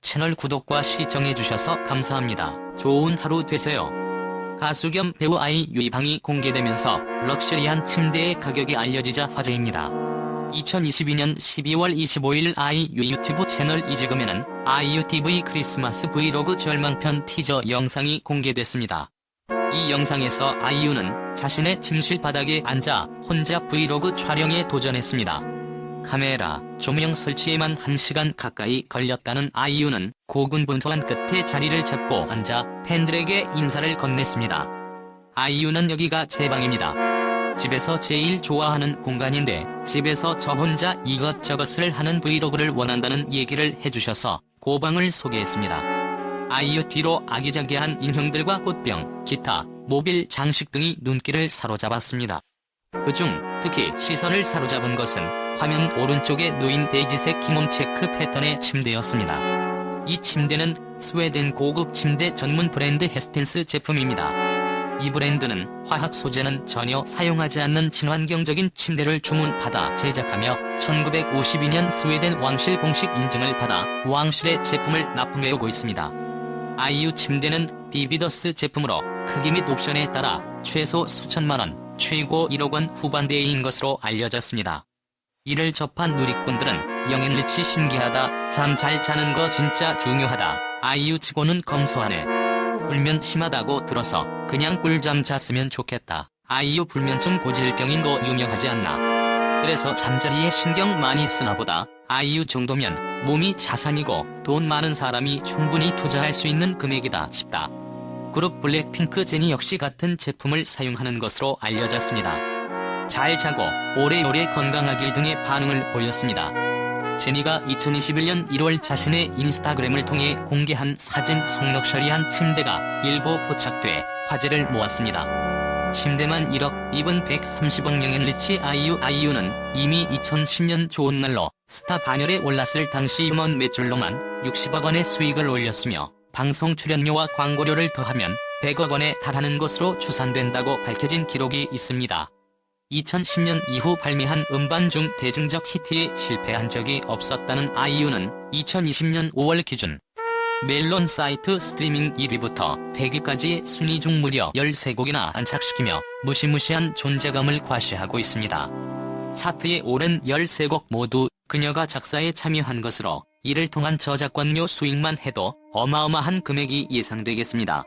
채널 구독과 시청해주셔서 감사합니다. 좋은 하루 되세요. 가수 겸 배우 아이유의 방이 공개되면서 럭셔리한 침대의 가격이 알려지자 화제입니다. 2022년 12월 25일 아이유 유튜브 채널 이재금에는 아이유 TV 크리스마스 브이로그 절망편 티저 영상이 공개됐습니다. 이 영상에서 아이유는 자신의 침실 바닥에 앉아 혼자 브이로그 촬영에 도전했습니다. 카메라, 조명 설치에만 1시간 가까이 걸렸다는 아이유는 고군분투한 끝에 자리를 잡고 앉아 팬들에게 인사를 건넸습니다. 아이유는 여기가 제 방입니다. 집에서 제일 좋아하는 공간인데 집에서 저 혼자 이것저것을 하는 브이로그를 원한다는 얘기를 해주셔서 고방을 소개했습니다. 아이유 뒤로 아기자기한 인형들과 꽃병, 기타, 모빌 장식 등이 눈길을 사로잡았습니다. 그중 특히 시선을 사로잡은 것은 화면 오른쪽에 놓인 베이지색 기몸 체크 패턴의 침대였습니다. 이 침대는 스웨덴 고급 침대 전문 브랜드 헤스텐스 제품입니다. 이 브랜드는 화학 소재는 전혀 사용하지 않는 친환경적인 침대를 주문받아 제작하며 1952년 스웨덴 왕실 공식 인증을 받아 왕실의 제품을 납품해 오고 있습니다. 아이유 침대는 비비더스 제품으로 크기 및 옵션에 따라 최소 수천만원, 최고 1억 원 후반대인 것으로 알려졌습니다. 이를 접한 누리꾼들은 영앤리치 신기하다, 잠 잘 자는 거 진짜 중요하다, 아이유 치고는 검소하네. 불면 심하다고 들어서 그냥 꿀잠 잤으면 좋겠다. 아이유 불면증 고질병인 거 유명하지 않나. 그래서 잠자리에 신경 많이 쓰나 보다. 아이유 정도면 몸이 자산이고 돈 많은 사람이 충분히 투자할 수 있는 금액이다 싶다. 그룹 블랙핑크 제니 역시 같은 제품을 사용하는 것으로 알려졌습니다. 잘 자고 오래오래 건강하길 등의 반응을 보였습니다. 제니가 2021년 1월 자신의 인스타그램을 통해 공개한 사진 속럭셔리한 침대가 일부 포착돼 화제를 모았습니다. 침대만 1억, 입은 130억 영엔 리치 아이유 아이유는 이미 2010년 좋은 날로 스타 반열에 올랐을 당시 음원 매출로만 60억 원의 수익을 올렸으며 방송 출연료와 광고료를 더하면 100억 원에 달하는 것으로 추산된다고 밝혀진 기록이 있습니다. 2010년 이후 발매한 음반 중 대중적 히트에 실패한 적이 없었다는 아이유는 2020년 5월 기준 멜론 사이트 스트리밍 1위부터 100위까지 순위 중 무려 13곡이나 안착시키며 무시무시한 존재감을 과시하고 있습니다. 차트에 오른 13곡 모두 그녀가 작사에 참여한 것으로 이를 통한 저작권료 수익만 해도 어마어마한 금액이 예상되겠습니다.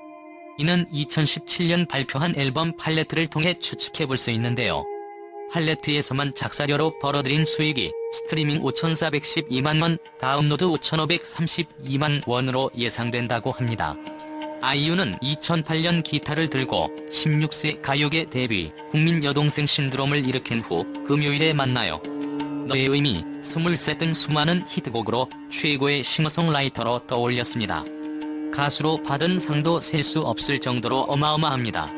이는 2017년 발표한 앨범 팔레트를 통해 추측해 볼 수 있는데요. 팔레트에서만 작사료로 벌어들인 수익이 스트리밍 5,412만 원, 다운로드 5,532만 원으로 예상된다고 합니다. 아이유는 2008년 기타를 들고 16세 가요계 데뷔, 국민 여동생 신드롬을 일으킨 후 금요일에 만나요. 너의 의미, 23 등 수많은 히트곡으로 최고의 싱어송라이터로 떠올렸습니다. 가수로 받은 상도 셀 수 없을 정도로 어마어마합니다.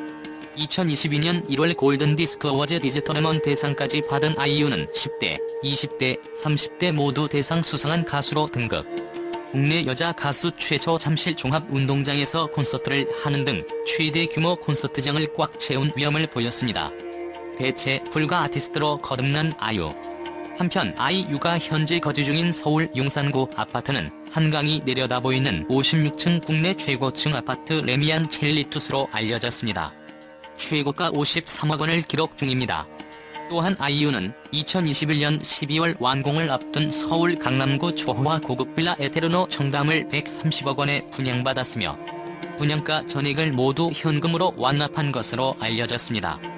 2022년 1월 골든디스크 어워즈 디지털음원 대상까지 받은 아이유는 10대, 20대, 30대 모두 대상 수상한 가수로 등극. 국내 여자 가수 최초 잠실 종합운동장에서 콘서트를 하는 등 최대 규모 콘서트장을 꽉 채운 위엄을 보였습니다. 대체 불가 아티스트로 거듭난 아이유. 한편 아이 유가 현재 거주 중인 서울 용산구 아파트는 한강이 내려다 보이는 56층 국내 최고층 아파트 레미안 첼리투스로 알려졌습니다. 최고가 53억 원을 기록 중입니다. 또한 아이유는 2021년 12월 완공을 앞둔 서울 강남구 초호화 고급 빌라 에테르노 청담을 130억 원에 분양받았으며 분양가 전액을 모두 현금으로 완납한 것으로 알려졌습니다.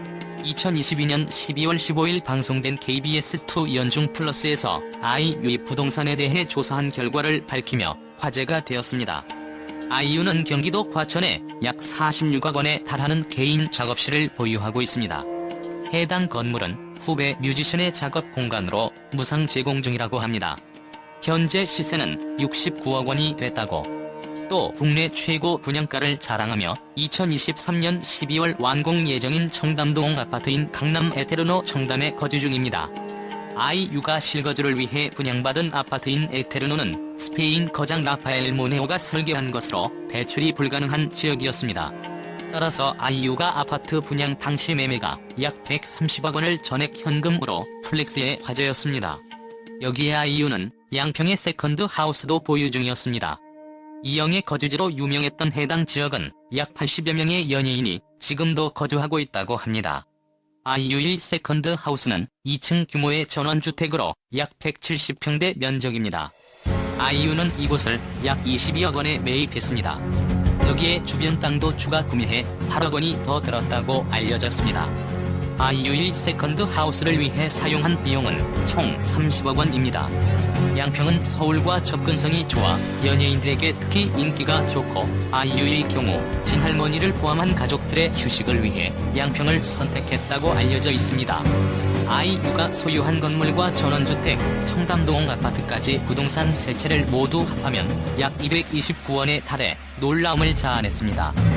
2022년 12월 15일 방송된 KBS2 연중 플러스에서 아이유의 부동산에 대해 조사한 결과를 밝히며 화제가 되었습니다. 아이유는 경기도 과천에 약 46억 원에 달하는 개인 작업실을 보유하고 있습니다. 해당 건물은 후배 뮤지션의 작업 공간으로 무상 제공 중이라고 합니다. 현재 시세는 69억 원이 됐다고. 또 국내 최고 분양가를 자랑하며 2023년 12월 완공 예정인 청담동 아파트인 강남 에테르노 청담에 거주 중입니다. 아이유가 실거주를 위해 분양받은 아파트인 에테르노는 스페인 거장 라파엘 모네오가 설계한 것으로 대출이 불가능한 지역이었습니다. 따라서 아이유가 아파트 분양 당시 매매가 약 130억 원을 전액 현금으로 플렉스에 화제였습니다. 여기에 아이유는 양평의 세컨드 하우스도 보유 중이었습니다. 이영의 거주지로 유명했던 해당 지역은 약 80여 명의 연예인이 지금도 거주하고 있다고 합니다. 아이유의 세컨드 하우스는 2층 규모의 전원주택으로 약 170평대 면적입니다. 아이유는 이곳을 약 22억 원에 매입했습니다. 여기에 주변 땅도 추가 구매해 8억 원이 더 들었다고 알려졌습니다. 아이유의 세컨드 하우스를 위해 사용한 비용은 총 30억 원입니다. 양평은 서울과 접근성이 좋아 연예인들에게 특히 인기가 좋고 아이유의 경우 친할머니를 포함한 가족들의 휴식을 위해 양평을 선택했다고 알려져 있습니다. 아이유가 소유한 건물과 전원주택, 청담동 아파트까지 부동산 세 채를 모두 합하면 약 229원에 달해 놀라움을 자아냈습니다.